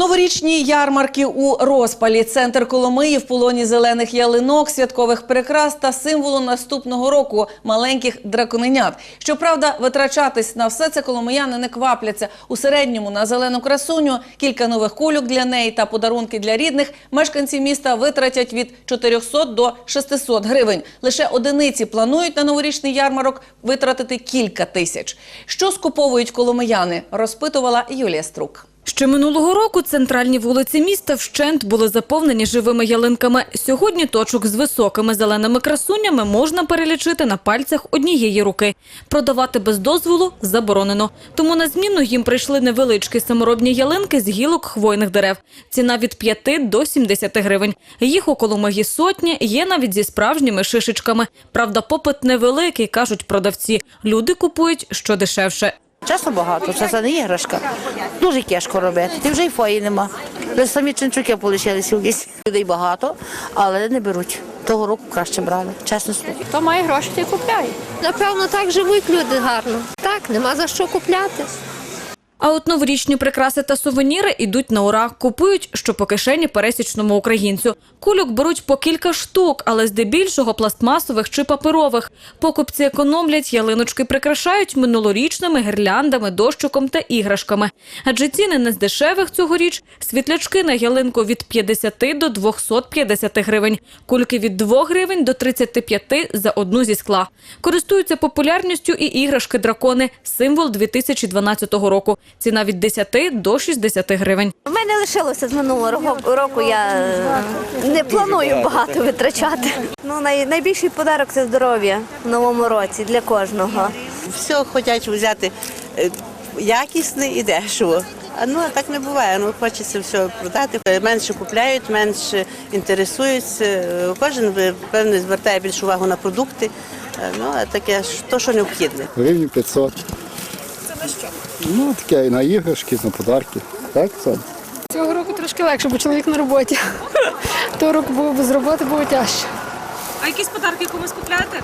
Новорічні ярмарки у розпалі. Центр Коломиї в полоні зелених ялинок, святкових прикрас та символу наступного року маленьких драконенят. Щоправда, витрачатись на все це коломияни не квапляться. У середньому на зелену красуню кілька нових кульок для неї та подарунки для рідних мешканці міста витратять від 400 до 600 гривень. Лише одиниці планують на новорічний ярмарок витратити кілька тисяч. Що скуповують коломияни? Розпитувала Юлія Струк. Ще минулого року центральні вулиці міста вщент були заповнені живими ялинками. Сьогодні точок з високими зеленими красунями можна перелічити на пальцях однієї руки. Продавати без дозволу заборонено. Тому на зміну їм прийшли невеличкі саморобні ялинки з гілок хвойних дерев. Ціна від 5 до 70 гривень. Їх у Коломиї сотні, є навіть зі справжніми шишечками. Правда, попит невеликий, кажуть продавці. Люди купують що дешевше. Часу багато, це, не іграшка. Дуже тяжко робити. Ти вже й фої нема. Вже самі чинчуки полишилися в лісі. Людей багато, але не беруть. Того року краще брали, чесно слово. Хто має гроші, той купляє. Напевно, так живуть люди гарно. Так, нема за що купляти. А от новорічні прикраси та сувеніри йдуть на ура. Купують, що по кишені пересічному українцю. Кульок беруть по кілька штук, але здебільшого пластмасових чи паперових. Покупці економлять, ялиночки прикрашають минулорічними гірляндами, дощиком та іграшками. Адже ціни не з дешевих цьогоріч. Світлячки на ялинку від 50 до 250 гривень. Кульки від 2 гривень до 35 за одну зі скла. Користуються популярністю і іграшки-дракони – символ 2012 року. Ціна від 10 до 60 гривень. У мене лишилося з минулого року- року. Я е, не планую багато витрачати. Ну найбільший подарок це здоров'я в новому році для кожного. все хочуть взяти е, якісне і дешево. А ну а так не буває. Ну хочеться все продати. Е, Менше купляють, менше інтересуються. Кожен певне звертає більшу увагу на продукти. Ну а таке ж то, що необхідне. Гривні 500. Ну, таке і на іграшки, на подарки. Так, Сан? Цього року трошки легше, бо чоловік на роботі. Того року було без роботи було тяжче. А якісь подарки комусь купляєте?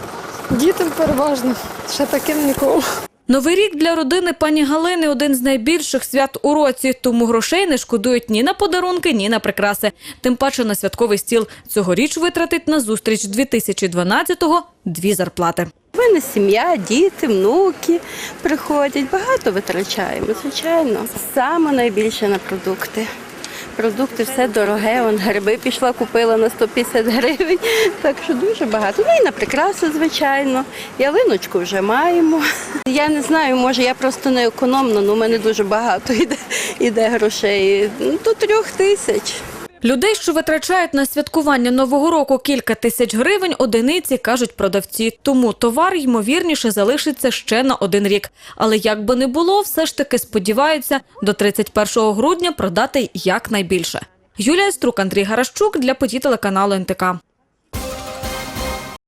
Дітям переважно, ще таким нікому. Новий рік для родини пані Галини – один з найбільших свят у році, тому грошей не шкодують ні на подарунки, ні на прикраси. Тим паче на святковий стіл. Цьогоріч витратить на зустріч 2012-го дві зарплати. Мене сім'я, діти, внуки приходять. Багато витрачаємо, звичайно. Саме найбільше на продукти. Продукти все дороге. Он гриби пішла, купила на 150 гривень. Так що дуже багато. Ну і на прикраси, звичайно. Ялиночку вже маємо. Я не знаю, може я просто не економна, але у мене дуже багато йде, йде грошей. Ну, До трьох тисяч. Людей, що витрачають на святкування Нового року кілька тисяч гривень, одиниці, кажуть продавці. Тому товар, ймовірніше, залишиться ще на один рік. Але як би не було, все ж таки сподіваються до 31 грудня продати якнайбільше. Юлія Струк, Андрій Гарашчук для подій телеканалу НТК.